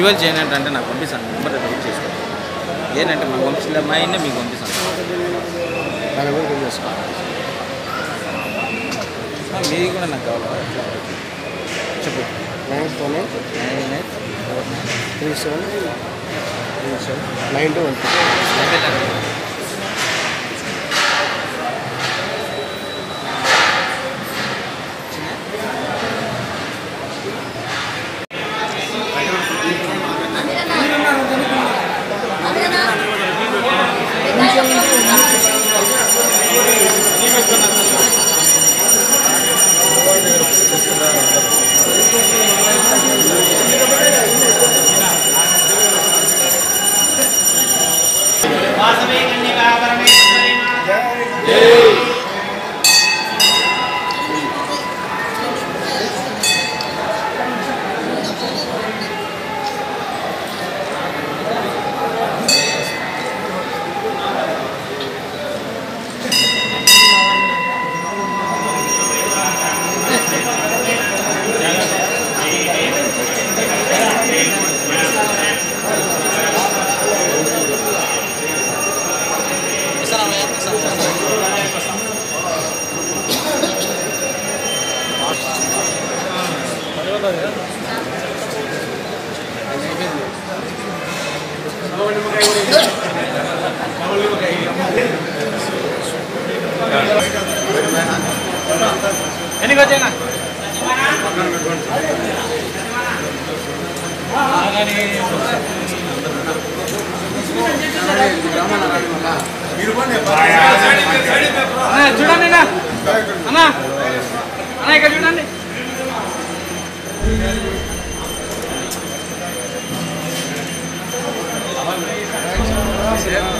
Visual చేయనంటే అంటే నాకు పంపిస్తాను. నెంబర్ రిలీజ్ చేసుకోండి ఏంటంటే మాకు పంపించలే మా అయినా మీకు పంపిస్తాను. మీది కూడా నాకు కావాలి? చెప్పు. Nine four nine nine eight four nine three seven three seven nine two one वासवे कन्या చూడండి అన్న అన్న అన్న ఇక్కడ చూడండి ఏనాడు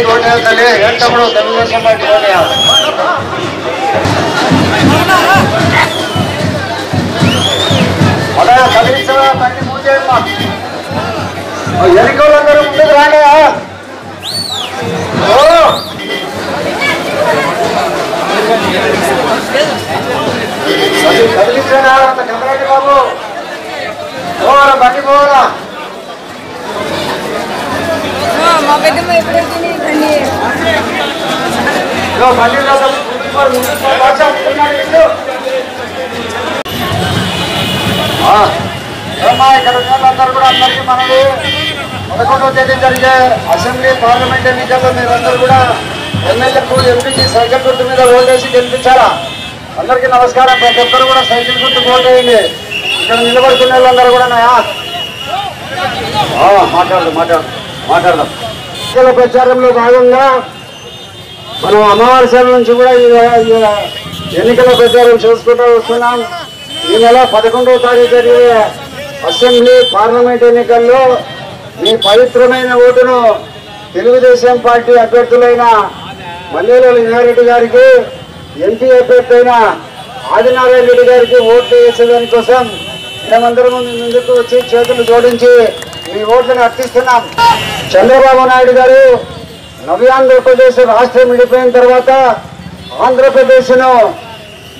తెలుగుదేశం పార్టీ ఓటు తల్లి ఏం తమ్ముడు అలా ఎన్నికలందరూ ముందుకు రాండి కదిలించారా అంత కదలండి బాబు. పోవాలా బండి పోవాలా మా పెద్దమ్మ ఎప్పుడైతే బండి ఇదిగో బండి రాదా, ముందుకు పో, ముందుకు పో, బాగా చెప్తున్నాడు వీళ్ళు. ఆ, ఏమ్మా, ఇక్కడ ఉన్న వాళ్ళందరూ కూడా అందరికీ మనవి పదకొండవ తేదీ జరిగే అసెంబ్లీ పార్లమెంట్ ఎన్నికల్లో మీరందరూ కూడా ఎమ్మెల్యేకు ఎంపీకి సైకిల్ గుర్తు మీద ఓటేసి గెలిపించారా అందరికీ నమస్కారం ప్రతి ఒక్కరు కూడా సైకిల్ గుర్తు ఓటేయండి ఇక్కడ నిలబడుకునే వాళ్ళందరూ కూడా నాయా? ఆ, మాట్లాడదాం మాట్లాడదాం మాట్లాడదాం ఎన్నికల ప్రచారంలో భాగంగా మనం అమావాస్య నుంచి కూడా ఈ ఎన్నికల ప్రచారం చేసుకుంటూ వస్తున్నాం. ఈ నెల పదకొండవ తారీఖు జరిగే అసెంబ్లీ పార్లమెంట్ ఎన్నికల్లో మీ పవిత్రమైన ఓటును తెలుగుదేశం పార్టీ అభ్యర్థులైన మల్లేల లింగారెడ్డి గారికి ఎంపీ అభ్యర్థి అయిన ఆదినారాయణ రెడ్డి గారికి ఓట్లు వేసేదాని కోసం మేమందరం ముందుకు వచ్చి చేతులు జోడించి మీ ఓట్లను అర్థిస్తున్నాం చంద్రబాబు నాయుడు గారు నవ్యాంధ్రప్రదేశ్ రాష్ట్రం విడిపోయిన తర్వాత ఆంధ్రప్రదేశ్ను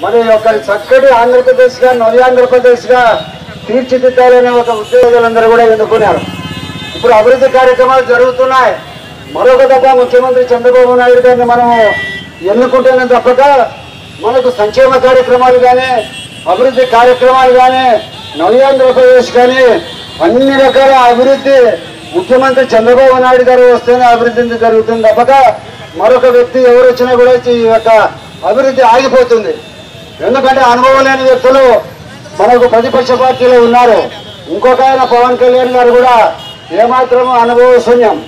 మరి ఒక చక్కటి ఆంధ్రప్రదేశ్గా నవ్యాంధ్రప్రదేశ్గా తీర్చిదిద్దాలనే ఒక ఉద్యోగులందరూ కూడా ఎన్నుకున్నారు. ఇప్పుడు అభివృద్ధి కార్యక్రమాలు జరుగుతున్నాయి. మరొక దఫ ముఖ్యమంత్రి చంద్రబాబు నాయుడు గారిని మనం ఎన్నుకుంటేనే తప్పక మనకు సంక్షేమ కార్యక్రమాలు కానీ అభివృద్ధి కార్యక్రమాలు కానీ నవ్యాంధ్రప్రదేశ్ కానీ అన్ని రకాల అభివృద్ధి. ముఖ్యమంత్రి చంద్రబాబు నాయుడు గారు వస్తేనే అభివృద్ధి జరుగుతుంది. తప్పక మరొక వ్యక్తి ఎవరు వచ్చినా కూడా ఈ యొక్క అభివృద్ధి ఆగిపోతుంది. ఎందుకంటే అనుభవం లేని వ్యక్తులు మనకు ప్రతిపక్ష పార్టీలో ఉన్నారు. ఇంకొక ఆయన పవన్ కళ్యాణ్ గారు కూడా ఏమాత్రం అనుభవ శూన్యం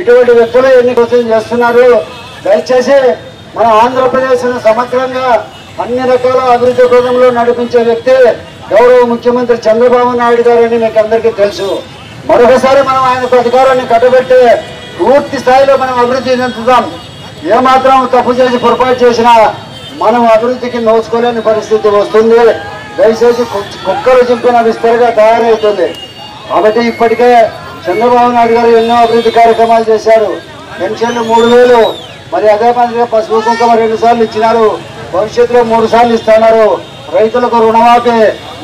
ఇటువంటి వ్యక్తులు ఎన్ని కోసం చేస్తున్నారు? దయచేసి మన ఆంధ్రప్రదేశ్ను సమగ్రంగా అన్ని రకాల అభివృద్ధి పథంలో నడిపించే వ్యక్తి గౌరవ ముఖ్యమంత్రి చంద్రబాబు నాయుడు గారని మీకు అందరికీ తెలుసు. మరొకసారి మనం ఆయనకు అధికారాన్ని కట్టబెట్టి పూర్తి స్థాయిలో మనం అభివృద్ధి చెందుతాం. ఏమాత్రం తప్పు చేసి పొరపాటు చేసినా మనం అభివృద్ధికి నోచుకోలేని పరిస్థితి వస్తుంది. దయచేసి కుక్కలు చింపిన విస్తరిగా తయారవుతుంది కాబట్టి ఇప్పటికే చంద్రబాబు నాయుడు గారు ఎన్నో అభివృద్ధి కార్యక్రమాలు చేశారు. పెన్షన్లు మూడు వేలు మరి అదే మాదిరిగా పసుపు కుంకుమ రెండు సార్లు ఇచ్చినారు. భవిష్యత్తులో మూడు సార్లు ఇస్తున్నారు. రైతులకు రుణమాఫీ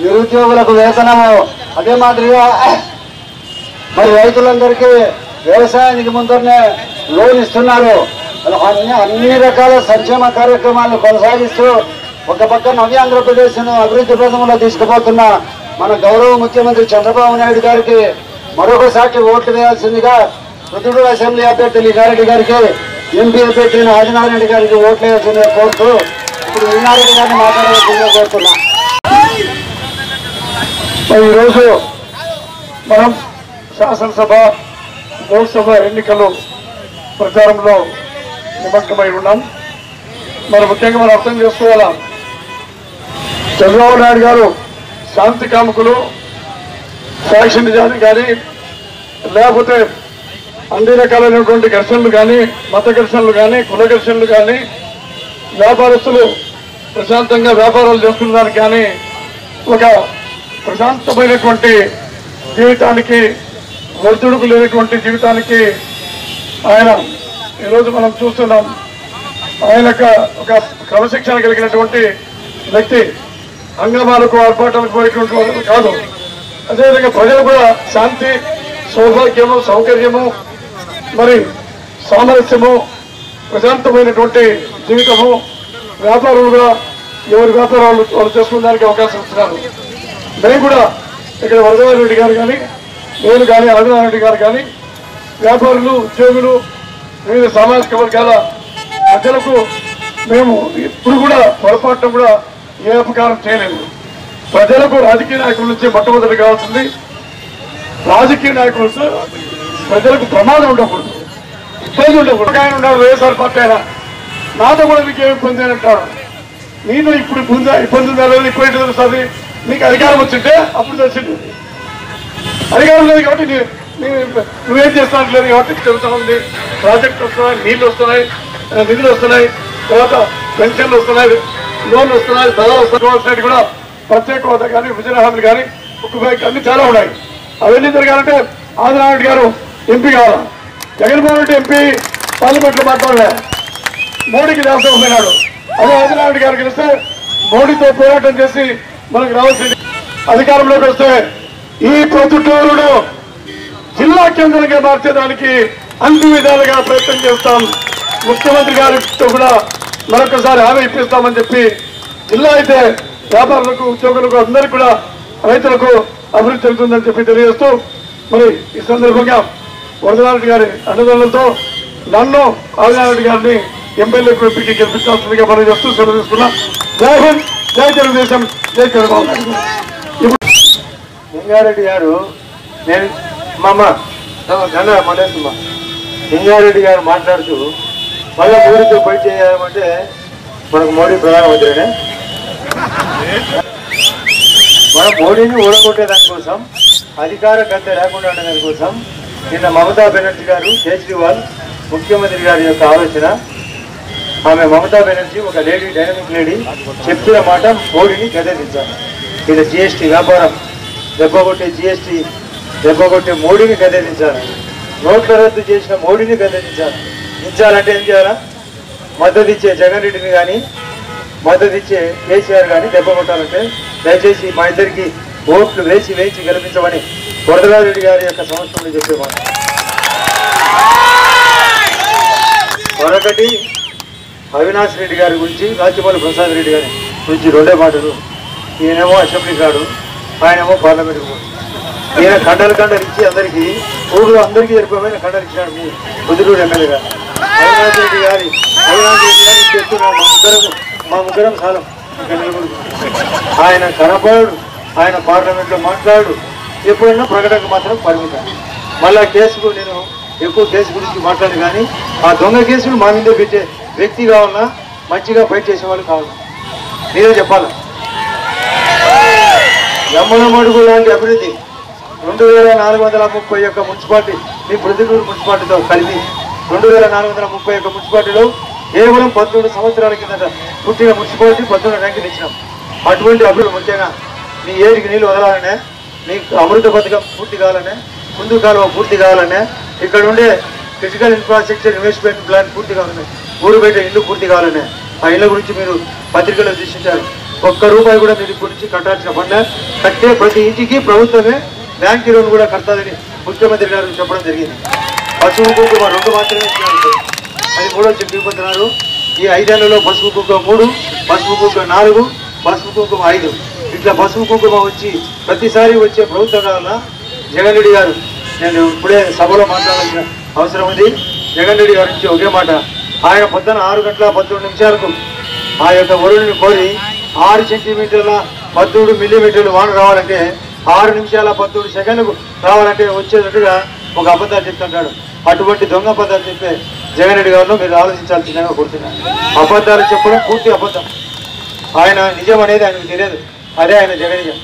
నిరుద్యోగులకు వేతనము అదే మాదిరిగా మరి రైతులందరికీ వ్యవసాయానికి ముందరనే లోన్ ఇస్తున్నారు. అన్ని అన్ని రకాల సంక్షేమ కార్యక్రమాలను కొనసాగిస్తూ ఒక పక్క నవ్య ఆంధ్రప్రదేశ్ను అభివృద్ధి పథంలో తీసుకుపోతున్న మన గౌరవ ముఖ్యమంత్రి చంద్రబాబు నాయుడు గారికి మరొకసారి ఓట్లు వేయాల్సిందిగా రుదుడు అసెంబ్లీ అభ్యర్థి లింగారెడ్డి గారికి ఎంపీ అభ్యర్థి ఆదినారాయణ రెడ్డి గారికి ఓట్లు వేయాల్సిందిగా కోరుతూ ఇప్పుడు లింగారెడ్డి గారిని మాట్లాడవలసిందిగా కోరుతున్నా. ఈరోజు మనం శాసనసభ లోక్సభ ఎన్నికలు ప్రచారంలో నిమగ్నమై ఉన్నాం. మరి ముఖ్యంగా మనం అర్థం చేసుకోవాలా? చంద్రబాబు నాయుడు గారు శాంతి కాముకులు ఫ్యాక్షన్ నిజాన్ని కానీ లేకపోతే అన్ని రకాలైనటువంటి ఘర్షణలు కానీ మత ఘర్షణలు కానీ కుల ఘర్షణలు కానీ వ్యాపారస్తులు ప్రశాంతంగా వ్యాపారాలు చేసుకునేదానికి కానీ ఒక ప్రశాంతమైనటువంటి జీవితానికి ఒడిదుడుకు లేనటువంటి జీవితానికి ఆయన ఈరోజు మనం చూస్తున్నాం. ఆయన ఒక క్రమశిక్షణ కలిగినటువంటి వ్యక్తి అంగమాలకు ఆర్భాటాలకు పోయేటువంటి వాళ్ళు కాదు. అదేవిధంగా ప్రజలు కూడా శాంతి సౌభాగ్యము సౌకర్యము మరి సామరస్యము ప్రశాంతమైనటువంటి జీవితము వ్యాపారులుగా ఎవరి వ్యాపారాలు వాళ్ళు చేసుకోవడానికి అవకాశం ఇస్తున్నారు. మేము కూడా ఇక్కడ వరదవారి రెడ్డి గారు కానీ నేను కానీ ఆదినారాయణ రెడ్డి గారు కానీ వ్యాపారులు ఉద్యోగులు వివిధ సామాజిక వర్గాల ప్రజలకు మేము ఇప్పుడు కూడా పొరపాటున కూడా ఏ అపకారం చేయలేదు. ప్రజలకు రాజకీయ నాయకుల నుంచి మొట్టమొదటి కావాల్సింది రాజకీయ నాయకులతో ప్రజలకు ప్రమాదం ఉండకూడదు. ఇబ్బంది ఉండకూడదు. ఆయన ఉన్నారు వైఎస్ఆర్ పార్టీ అయినా నాతో కూడా మీకు ఏమి ఇబ్బంది అని నేను ఇప్పుడు ఇబ్బంది ఇబ్బంది ఉందా నీకు ఇప్పుడు తెలుస్తుంది నీకు అధికారం వచ్చింటే అప్పుడు తెలిసింది. అధికారం లేదు కాబట్టి నీ- నువ్వేం చేస్తానట్లేదు కాబట్టి చెబుతా ఉంది. ప్రాజెక్ట్ వస్తున్నాయి నీళ్ళు వస్తున్నాయి నిధులు వస్తున్నాయి తర్వాత పెన్షన్లు వస్తున్నాయి లోన్లు వస్తున్నాయి ధరలు వస్తున్నాయి. కూడా ప్రత్యేక హోదా కానీ విజయ హామీలు కానీ ఒక అన్ని చాలా ఉన్నాయి. అవన్నీ జరగాలంటే ఆదినారాయణ గారు ఎంపీ కావాలి? జగన్మోహన్ రెడ్డి ఎంపీ పార్లమెంట్లో మాట్లాడలే. మోడీకి దాసం ఉన్నాడు. అదే ఆదినారాయణ గారు గెలిస్తే మోడీతో పోరాటం చేసి మనకు రావాల్సింది అధికారంలోకి వస్తే ఈ ప్రొద్దుటూరును జిల్లా కేంద్రంగా మార్చేదానికి అన్ని విధాలుగా ప్రయత్నం చేస్తాం. ముఖ్యమంత్రి గారితో కూడా మరొకసారి హామీ ఇప్పిస్తామని చెప్పి జిల్లా అయితే వ్యాపారులకు ఉద్యోగులకు అందరికీ కూడా రైతులకు అభివృద్ధి చెందుతుందని చెప్పి తెలియజేస్తూ మరి ఈ సందర్భంగా వరదనారెడ్డి గారి అండదండలతో నన్ను ఆదినారెడ్డి గారిని ఎమ్మెల్యే ఎంపీకి గెలిపించాల్సిందిగా మనం చేస్తూ సెలవు తీసుకున్నాం. జై హింద్ జై తెలుగుదేశం జై చంద్రబాబు నాయుడు ఇప్పుడు లింగారెడ్డి గారు నేను మామ అమ్మ గన్న లింగారెడ్డి గారు మాట్లాడుతూ మళ్ళీ మోడీతో పోయి చేయాలంటే మనకు మోడీ ప్రధానమంత్రినే. మనం మోడీని ఓడగొట్టే దానికోసం అధికార గద్దె లేకుండా ఉండే దానికోసం నిన్న మమతా బెనర్జీ గారు కేజ్రీవాల్ ముఖ్యమంత్రి గారి యొక్క ఆలోచన ఆమె మమతా బెనర్జీ ఒక లేడీ డైనమిక్ లేడీ చెప్పిన మాట మోడీని గద్దెదించాలి ఇది జిఎస్టీ వ్యాపారం. దెబ్బగొట్టే జిఎస్టీ దెబ్బగొట్టే మోడీని గద్దెదించాలి నోట్ల రద్దు చేసిన మోడీని గద్దెదించాలి దించాలంటే ఏం చేయాలా? మద్దతు ఇచ్చే జగన్ రెడ్డిని కానీ మద్దతు ఇచ్చే కేసీఆర్ కానీ దెబ్బ కొట్టాలంటే దయచేసి మా ఇద్దరికి ఓట్లు వేసి వేయించి గెలిపించమని వరదరాజరెడ్డి గారి యొక్క సంవత్సరంలో చెప్పేమాట మరొకటి అవినాష్ రెడ్డి గారి గురించి రాజ్యపాల ప్రసాద్ రెడ్డి గారి గురించి రెండే మాటలు. ఈయనేమో అసెంబ్లీ కాడు ఆయనేమో పార్లమెంట్ ఈయన కండలు కండలు ఇచ్చి అందరికీ ఊళ్ళో అందరికీ జరిపోయిన కండలు ఇచ్చినాడు మీ బుద్ధుడు ఎమ్మెల్యే గారు. అవినాష్ రెడ్డి గారి అవినాష్ రెడ్డి గారి చెప్తున్నాడు మా ముగ్గురం మా ముగ్గురం కాలం ఆయన కనపడు ఆయన పార్లమెంట్లో మాట్లాడు. ఎప్పుడైనా ప్రకటనకు మాత్రం పరిమితం. మళ్ళా కేసుకు నేను ఎక్కువ కేసు గురించి మాట్లాడు కానీ ఆ దొంగ కేసులు మా మీద పెట్టే వ్యక్తిగా ఉన్నా మంచిగా ఫైట్ చేసేవాళ్ళు కావాలి మీరే చెప్పాలి. యమ్మనమడుగు లాంటి అభివృద్ధి రెండు వేల నాలుగు వందల ముప్పై యొక్క మున్సిపాలిటీ మీ ప్రతికూరు మున్సిపాలిటీతో కలిపి రెండు వేల నాలుగు వందల ముప్పై యొక్క మున్సిపాలిటీలో కేవలం పంతొమ్మిది సంవత్సరాల కిందట పుట్టిన మున్సిపాలిటీ పంతొమ్మిది ర్యాంకులు ఇచ్చినాం. అటువంటి అభివృద్ధి ముఖ్యంగా మీ ఏరికి నీళ్ళు వదలాలనే మీకు అమృత పథకం పూర్తి కావాలనే ముందు కాలువ పూర్తి కావాలనే ఇక్కడ ఉండే ఫిజికల్ ఇన్ఫ్రాస్ట్రక్చర్ ఇన్వెస్ట్మెంట్ ప్లాన్ పూర్తి కావాలనే. ఊరు బయట ఇల్లు పూర్తి కావాలనే ఆ ఇళ్ళ గురించి మీరు పత్రికలో దృష్టించారు ఒక్క రూపాయి కూడా మీరు ఇప్పటి నుంచి కట్టాల్సిన పడిన కట్టే ప్రతి ఇంటికి ప్రభుత్వమే బ్యాంక్ లోన్ కూడా కడతాదని ముఖ్యమంత్రి గారు చెప్పడం జరిగింది. పసుపు కుంకుమ రెండు మాత్రమే ఇచ్చినారు అది మూడో చెప్పి ఇవ్వబోతున్నారు ఈ ఐదేళ్ళలో పసుపు కుంకుమ మూడు పసుపు కుంకుమ నాలుగు పసుపు కుంకుమ ఐదు. ఇట్లా పసుపు కుంకుమ వచ్చి ప్రతిసారి వచ్చే ప్రభుత్వం వల్ల జగన్ రెడ్డి గారు నేను ఇప్పుడే సభలో మాట్లాడాల్సిన అవసరం ఉంది. జగన్ రెడ్డి గారి నుంచి ఒకే మాట. ఆయన పొద్దున ఆరు గంటల పద్దెనిమిది నిమిషాలకు ఆ యొక్క వరుణుని కోరి ఆరు సెంటీమీటర్ల పద్దెనిమిది మిల్లీమీటర్లు వాన రావాలంటే ఆరు నిమిషాల పద్దెనిమిది సెకండ్లకు రావాలంటే వచ్చేటట్టుగా ఒక అబద్ధాలు చెప్తుంటాడు. అటువంటి దొంగ అబద్ధాలు చెప్పే జగన్ రెడ్డి గారిలో మీరు ఆలోచించాల్సిందిగా కోరుతున్నాను. అబద్ధాలు చెప్పడం పూర్తి అబద్ధం. ఆయన నిజం అనేది ఆయనకు తెలియదు. అదే ఆయన జగనిజం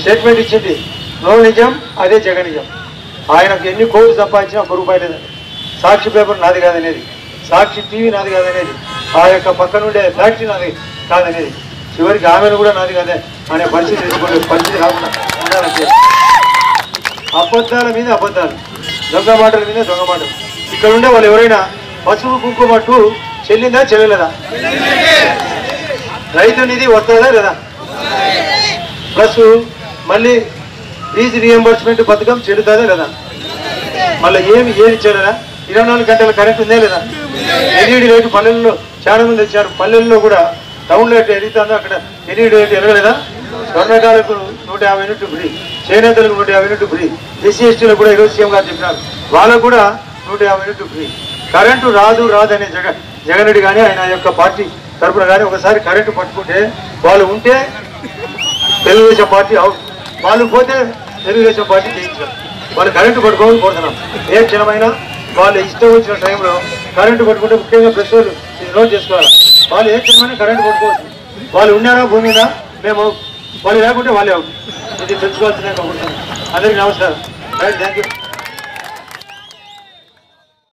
స్టేట్మెంట్ ఇచ్చింది నో నిజం అదే జగనిజం ఆయనకు ఎన్ని కోట్లు సంపాదించినా ఒక రూపాయి లేదండి సాక్షి పేపర్ నాది కాదనేది. సాక్షి టీవీ నాది కాదనేది. ఆ యొక్క పక్కన ఉండే సాక్షి నాది కాదనేది. చివరికి ఆమెను కూడా నాది కాదే అనే పరిస్థితి తీసుకుంటే పరిస్థితి రాకుండా. ఉండాలంటే అబద్ధాల మీద అబద్ధాలు. దొంగ మాటల మీద దొంగ మాటలు. ఇక్కడ ఉండే వాళ్ళు ఎవరైనా పసుపు కుంకుమ టూ చెల్లిందా చెల్లలేదా? రైతు నిధి వస్తుందా లేదా? ప్లస్ మళ్ళీ ఫీజు రియంబర్స్మెంట్ పథకం చెల్లుతుందా లేదా? మళ్ళీ ఏమి ఏది ఇచ్చారా ఇరవై నాలుగు గంటల కరెంట్ ఉందే లేదా? ఎల్ఈడి రేటు పల్లెల్లో చాలా మంది వచ్చారు. పల్లెల్లో కూడా టౌన్ లైట్ ఎదుగుతుందో? అక్కడ ఎల్ఈడి రేటు ఎరగలేదా? స్వర్ణకాలకు నూట యాభై యూనిట్లు ఫ్రీ. చేనేతలకు నూట యాభై యూనిట్లు ఫ్రీ. ఎస్సీ ఎస్టీలకు కూడా ఈరోజు సీఎం గారు చెప్పినారు. వాళ్ళకు కూడా నూట యాభై యూనిట్లు ఫ్రీ. కరెంటు రాదు రాదు అనే జగన్ జగన్ రెడ్డి కానీ ఆయన యొక్క పార్టీ తరపున కానీ ఒకసారి కరెంటు పట్టుకుంటే వాళ్ళు ఉంటే తెలుగుదేశం పార్టీ అవుట్ వాళ్ళు పోతే తెలుగుదేశం పార్టీ జయించారు వాళ్ళు కరెంటు పట్టుకోవాలని కోరుతున్నాం. ఏ క్షణమైనా వాళ్ళు ఇష్టం వచ్చిన టైంలో కరెంటు పట్టుకుంటే ముఖ్యంగా ప్రెస్ వాళ్ళు ఇది నోట్ చేసుకోవాలి. వాళ్ళు ఏ క్షణమైనా కరెంటు పట్టుకోవచ్చు వాళ్ళు ఉన్నారా భూమి మీద? మేము వాళ్ళు లేకుంటే వాళ్ళే అవుట్ ఇది తెలుసుకోవాల్సిన అందరికీ నమస్కారం. Right thank you